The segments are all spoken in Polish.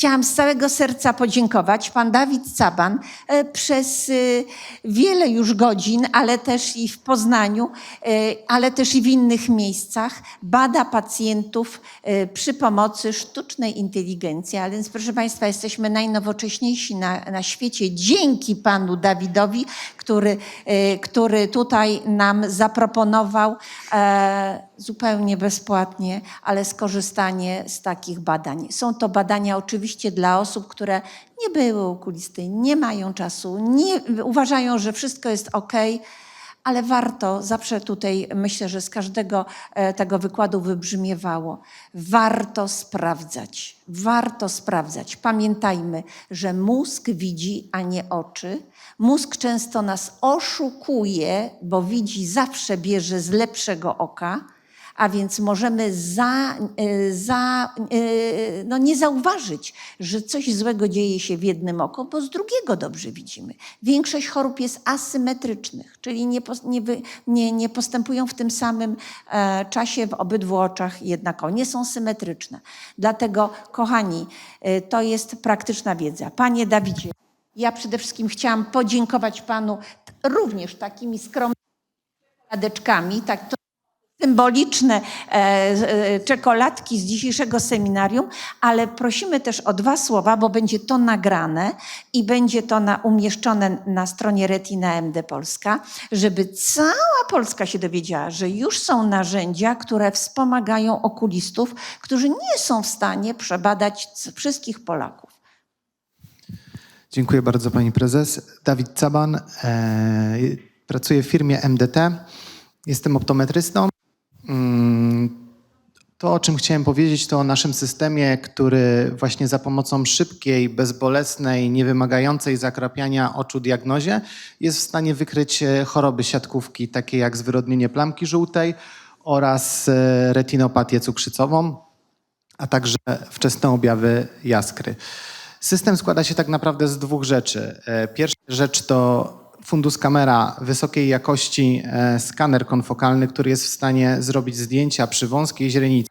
Chciałam z całego serca podziękować. Pan Dawid Caban e, przez e, wiele już godzin, ale też i w Poznaniu, e, ale też i w innych miejscach bada pacjentów przy pomocy sztucznej inteligencji. A więc proszę Państwa, jesteśmy najnowocześniejsi na, na świecie dzięki Panu Dawidowi, który, który tutaj nam zaproponował zupełnie bezpłatnie, ale skorzystanie z takich badań. Są to badania oczywiście dla osób, które nie były okulisty, nie mają czasu, nie, uważają, że wszystko jest ok, ale warto, zawsze tutaj myślę, że z każdego e, tego wykładu wybrzmiewało, warto sprawdzać, warto sprawdzać. Pamiętajmy, że mózg widzi, a nie oczy. Mózg często nas oszukuje, bo widzi, zawsze bierze z lepszego oka a więc możemy za, y, za, y, no nie zauważyć, że coś złego dzieje się w jednym oku, bo z drugiego dobrze widzimy. Większość chorób jest asymetrycznych, czyli nie, nie, nie, postępują w tym samym e, czasie w obydwu oczach jednakowo, nie są symetryczne. Dlatego, kochani, to jest praktyczna wiedza. Panie Dawidzie, ja przede wszystkim chciałam podziękować Panu również takimi skromnymi czekoladeczkami, tak to symboliczne e, e, czekoladki z dzisiejszego seminarium, ale prosimy też o dwa słowa, bo będzie to nagrane i będzie to na, umieszczone na stronie Retina MD Polska, żeby cała Polska się dowiedziała, że już są narzędzia, które wspomagają okulistów, którzy nie są w stanie przebadać wszystkich Polaków. Dziękuję bardzo pani prezes. Dawid Caban, e, pracuję w firmie MDT. Jestem optometrystą. To, o czym chciałem powiedzieć, to o naszym systemie, który właśnie za pomocą szybkiej, bezbolesnej, niewymagającej zakrapiania oczu diagnozie jest w stanie wykryć e, choroby siatkówki, takie jak zwyrodnienie plamki żółtej oraz e, retinopatię cukrzycową a także wczesne objawy jaskry. System składa się tak naprawdę z dwóch rzeczy. E, Pierwsza rzecz to fundus kamera wysokiej jakości, e, skaner konfokalny, który jest w stanie zrobić zdjęcia przy wąskiej źrenicy,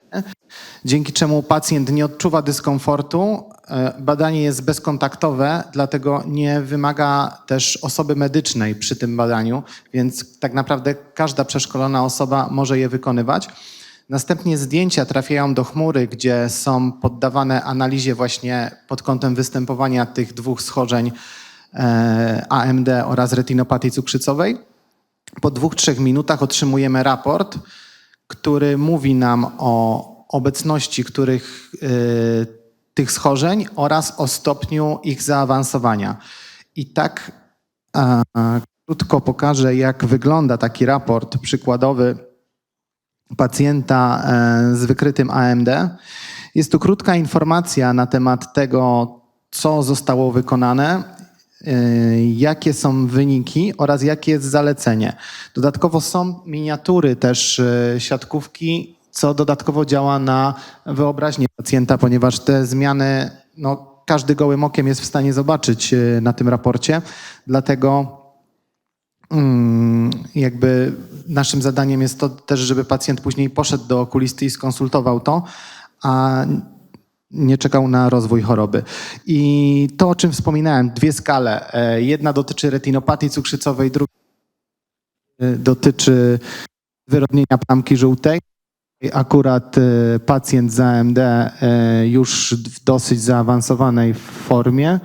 dzięki czemu pacjent nie odczuwa dyskomfortu. E, Badanie jest bezkontaktowe, dlatego nie wymaga też osoby medycznej przy tym badaniu, więc tak naprawdę każda przeszkolona osoba może je wykonywać. Następnie zdjęcia trafiają do chmury, gdzie są poddawane analizie właśnie pod kątem występowania tych dwóch schorzeń AMD oraz retinopatii cukrzycowej. Po dwóch, trzech minutach otrzymujemy raport, który mówi nam o obecności których, y, tych schorzeń oraz o stopniu ich zaawansowania. I tak a, krótko pokażę, jak wygląda taki raport przykładowy pacjenta e, z wykrytym AMD. Jest tu krótka informacja na temat tego, co zostało wykonane, e, jakie są wyniki oraz jakie jest zalecenie. Dodatkowo są miniatury też e, siatkówki, co dodatkowo działa na wyobraźnię pacjenta, ponieważ te zmiany no, każdy gołym okiem jest w stanie zobaczyć e, na tym raporcie. Dlatego Mm, jakby naszym zadaniem jest to też, żeby pacjent później poszedł do okulisty i skonsultował to, a nie czekał na rozwój choroby. I to, o czym wspominałem, dwie skale. E, Jedna dotyczy retinopatii cukrzycowej, druga dotyczy wyrodnienia plamki żółtej. Akurat e, pacjent z AMD e, już w dosyć zaawansowanej formie.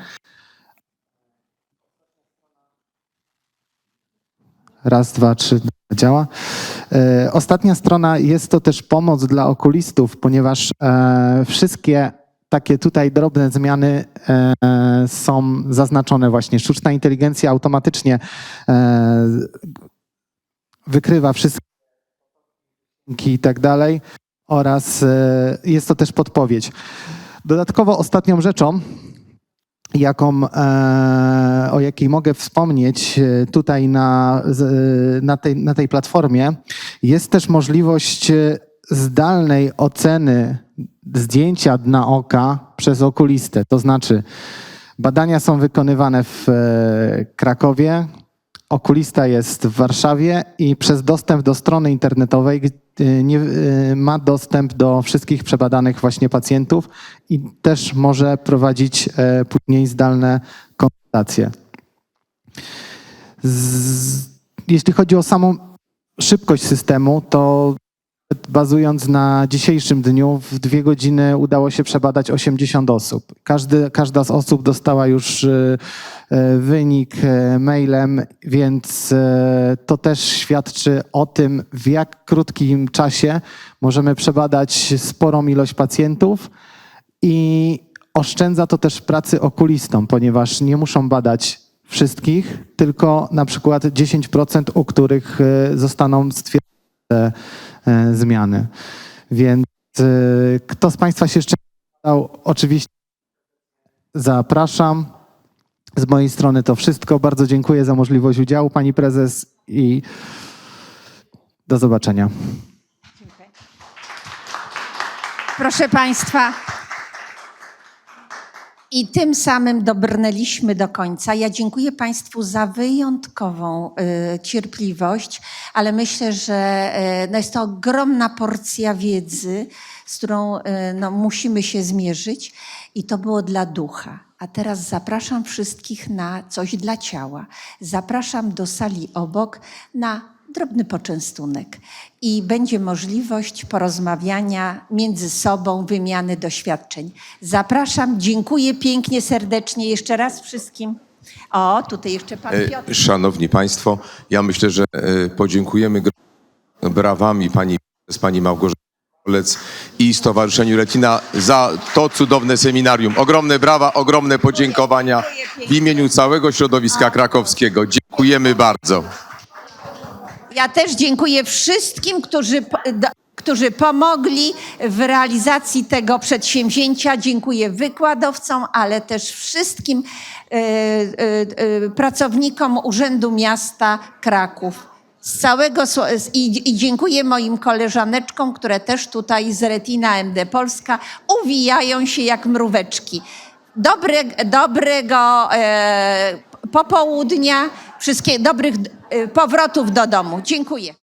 Raz, dwa, trzy, działa. Ostatnia strona jest to też pomoc dla okulistów, ponieważ wszystkie takie tutaj drobne zmiany e, są zaznaczone właśnie. Sztuczna inteligencja automatycznie e, wykrywa wszystkie i tak dalej oraz e, jest to też podpowiedź. Dodatkowo ostatnią rzeczą, jaką, o jakiej mogę wspomnieć tutaj na, na, tej, na tej platformie, jest też możliwość zdalnej oceny zdjęcia dna oka przez okulistę. To znaczy, badania są wykonywane w e, Krakowie, okulista jest w Warszawie i przez dostęp do strony internetowej, y, nie, y, ma dostęp do wszystkich przebadanych właśnie pacjentów i też może prowadzić e, później zdalne konsultacje. Z, jeśli chodzi o samą szybkość systemu, to bazując na dzisiejszym dniu, w dwie godziny udało się przebadać 80 osób. Każdy, każda z osób dostała już e, e, wynik e, mailem, więc to też świadczy o tym, w jak krótkim czasie możemy przebadać sporą ilość pacjentów i oszczędza to też pracy okulistom, ponieważ nie muszą badać wszystkich, tylko na przykład 10%, u których zostaną stwierdzone te e, zmiany. Więc e, kto z Państwa się jeszcze badał, oczywiście zapraszam. Z mojej strony to wszystko. Bardzo dziękuję za możliwość udziału Pani Prezes i do zobaczenia. Proszę Państwa. I tym samym dobrnęliśmy do końca. Ja dziękuję Państwu za wyjątkową y, cierpliwość, ale myślę, że y, no jest to ogromna porcja wiedzy, z którą y, no, musimy się zmierzyć i to było dla ducha. A teraz zapraszam wszystkich na coś dla ciała. Zapraszam do sali obok na drobny poczęstunek i będzie możliwość porozmawiania między sobą, wymiany doświadczeń. Zapraszam, dziękuję pięknie, serdecznie jeszcze raz wszystkim. O, tutaj jeszcze pan E, Piotr. Szanowni Państwo, ja myślę, że e, podziękujemy brawami pani, z pani Małgorzaty Kolec i Stowarzyszeniu Retina za to cudowne seminarium. Ogromne brawa, ogromne podziękowania w imieniu całego środowiska krakowskiego. Dziękujemy bardzo. Ja też dziękuję wszystkim, którzy, którzy pomogli w realizacji tego przedsięwzięcia. Dziękuję wykładowcom, ale też wszystkim e, e, e, pracownikom Urzędu Miasta Kraków. Z całego i, I dziękuję moim koleżaneczkom, które też tutaj z Retina MD Polska uwijają się jak mróweczki. Dobre, dobrego e, popołudnia, wszystkie dobrych e, powrotów do domu. Dziękuję.